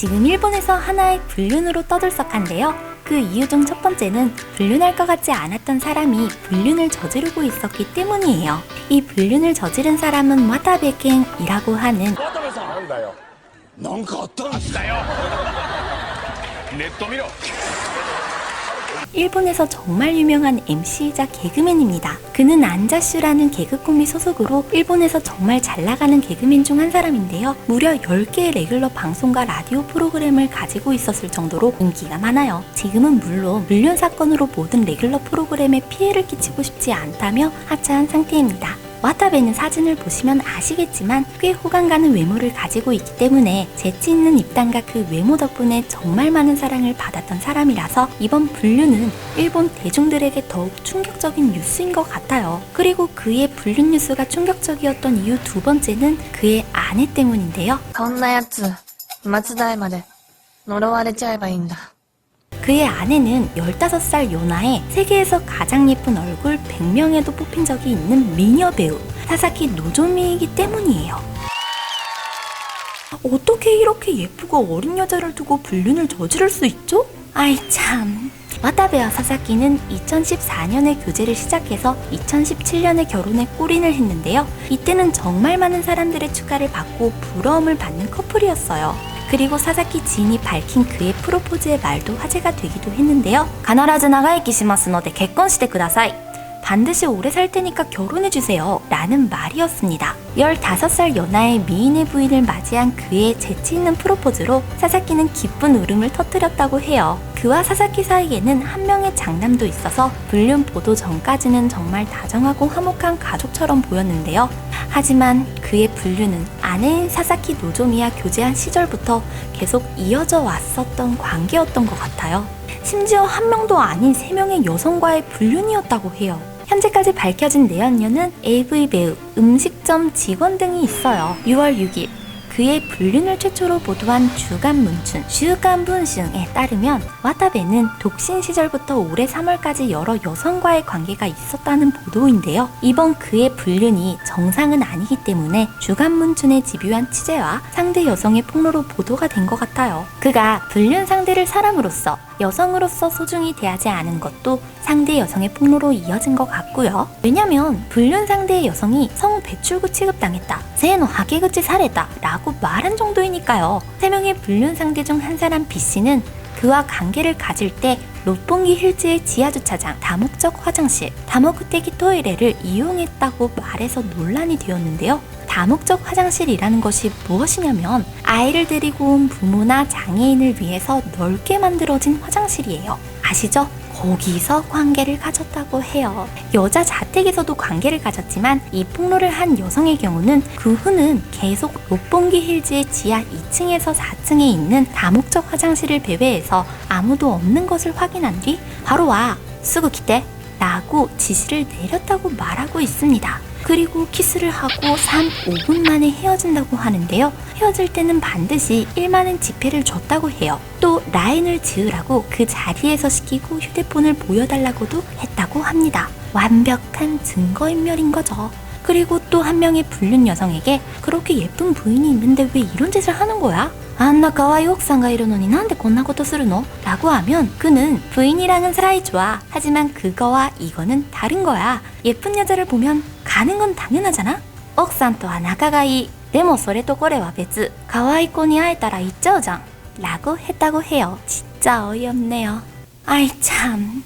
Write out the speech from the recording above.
지금 일본에서 하나의 불륜으로 떠들썩한데요. 그 이유 중 첫 번째는 불륜할 것 같지 않았던 사람이 불륜을 저지르고 있었기 때문이에요. 이 불륜을 저지른 사람은 와타베켄이라고 하는 뭔가요? 뭔가 어떤 가요? 냅둬 밀어. 일본에서 정말 유명한 MC이자 개그맨입니다. 그는 안자슈라는 개그 코미 소속으로 일본에서 정말 잘 나가는 개그맨 중 한 사람인데요. 무려 10개의 레귤러 방송과 라디오 프로그램을 가지고 있었을 정도로 인기가 많아요. 지금은 물론 불륜 사건으로 모든 레귤러 프로그램에 피해를 끼치고 싶지 않다며 하차한 상태입니다. 와타베는 사진을 보시면 아시겠지만 꽤 호감 가는 외모를 가지고 있기 때문에 재치 있는 입담과 그 외모 덕분에 정말 많은 사랑을 받았던 사람이라서 이번 불륜은 일본 대중들에게 더욱 충격적인 뉴스인 것 같아요. 그리고 그의 불륜 뉴스가 충격적이었던 이유 두 번째는 그의 아내 때문인데요. こんなやつ、松代まで呪われちゃえばいいんだ。 그의 아내는 15살 요나의 세계에서 가장 예쁜 얼굴 100명에도 뽑힌 적이 있는 미녀 배우 사사키 노조미이기 때문이에요. 어떻게 이렇게 예쁘고 어린 여자를 두고 불륜을 저지를 수 있죠? 아이 참. 와타베와 사사키는 2014년에 교제를 시작해서 2017년에 결혼에 골인을 했는데요. 이때는 정말 많은 사람들의 축하를 받고 부러움을 받는 커플이었어요. 그리고 사사키 지인이 밝힌 그의 프로포즈의 말도 화제가 되기도 했는데요. 가나라즈나가 에키시마스노데 개건시대 그다사이. 반드시 오래 살 테니까 결혼해주세요. 라는 말이었습니다. 15살 연하의 미인의 부인을 맞이한 그의 재치있는 프로포즈로 사사키는 기쁜 울음을 터뜨렸다고 해요. 그와 사사키 사이에는 한 명의 장남도 있어서 불륜 보도 전까지는 정말 다정하고 화목한 가족처럼 보였는데요. 하지만 그의 불륜은 아내인 사사키 노조미와 교제한 시절부터 계속 이어져 왔었던 관계였던 것 같아요. 심지어 한 명도 아닌 세 명의 여성과의 불륜이었다고 해요. 현재까지 밝혀진 내연녀는 AV 배우, 음식점 직원 등이 있어요. 6월 6일 그의 불륜을 최초로 보도한 주간 문춘, 주간 분신에 따르면 와타베는 독신 시절부터 올해 3월까지 여러 여성과의 관계가 있었다는 보도인데요. 이번 그의 불륜이 정상은 아니기 때문에 주간 문춘의 집요한 취재와 상대 여성의 폭로로 보도가 된 것 같아요. 그가 불륜 상대를 사람으로서 여성으로서 소중히 대하지 않은 것도 상대 여성의 폭로로 이어진 것 같고요. 왜냐면 불륜 상대의 여성이 성 배출구 취급당했다. 세노 하계그치 사례다. 라고 말한 정도이니까요. 세 명의 불륜 상대 중 한 사람 B씨는 그와 관계를 가질 때 롯봉기 힐즈의 지하주차장 다목적 화장실 다목구떼기 토이레를 이용했다고 말해서 논란이 되었는데요. 다목적 화장실이라는 것이 무엇이냐면 아이를 데리고 온 부모나 장애인을 위해서 넓게 만들어진 화장실이에요. 아시죠? 거기서 관계를 가졌다고 해요. 여자 자택에서도 관계를 가졌지만 이 폭로를 한 여성의 경우는 그 후는 계속 롯봉기 힐즈의 지하 2층에서 4층에 있는 다목적 화장실을 배회해서 아무도 없는 것을 확인한 뒤 바로 와, 쓰고 기대 라고 지시를 내렸다고 말하고 있습니다. 그리고 키스를 하고 3, 5분 만에 헤어진다고 하는데요. 헤어질 때는 반드시 1만원 지폐를 줬다고 해요. 또 라인을 지으라고 그 자리에서 시키고 휴대폰을 보여달라고도 했다고 합니다. 완벽한 증거인멸인 거죠. 그리고 또 한 명의 불륜 여성에게 그렇게 예쁜 부인이 있는데 왜 이런 짓을 하는 거야? 안나 가와이 옥상가 이러노니 난데 こんなことするの? 라고 하면 그는 부인이랑은 사이 좋아. 하지만 그거와 이거는 다른 거야. 예쁜 여자를 보면 가는 건 당연하잖아? 옥상とは 仲がいい. でもそれとこれは別. 가와이 子に会えたら行っちゃうじゃん. 라고 했다고 해요. 진짜 어이없네요. 아이 참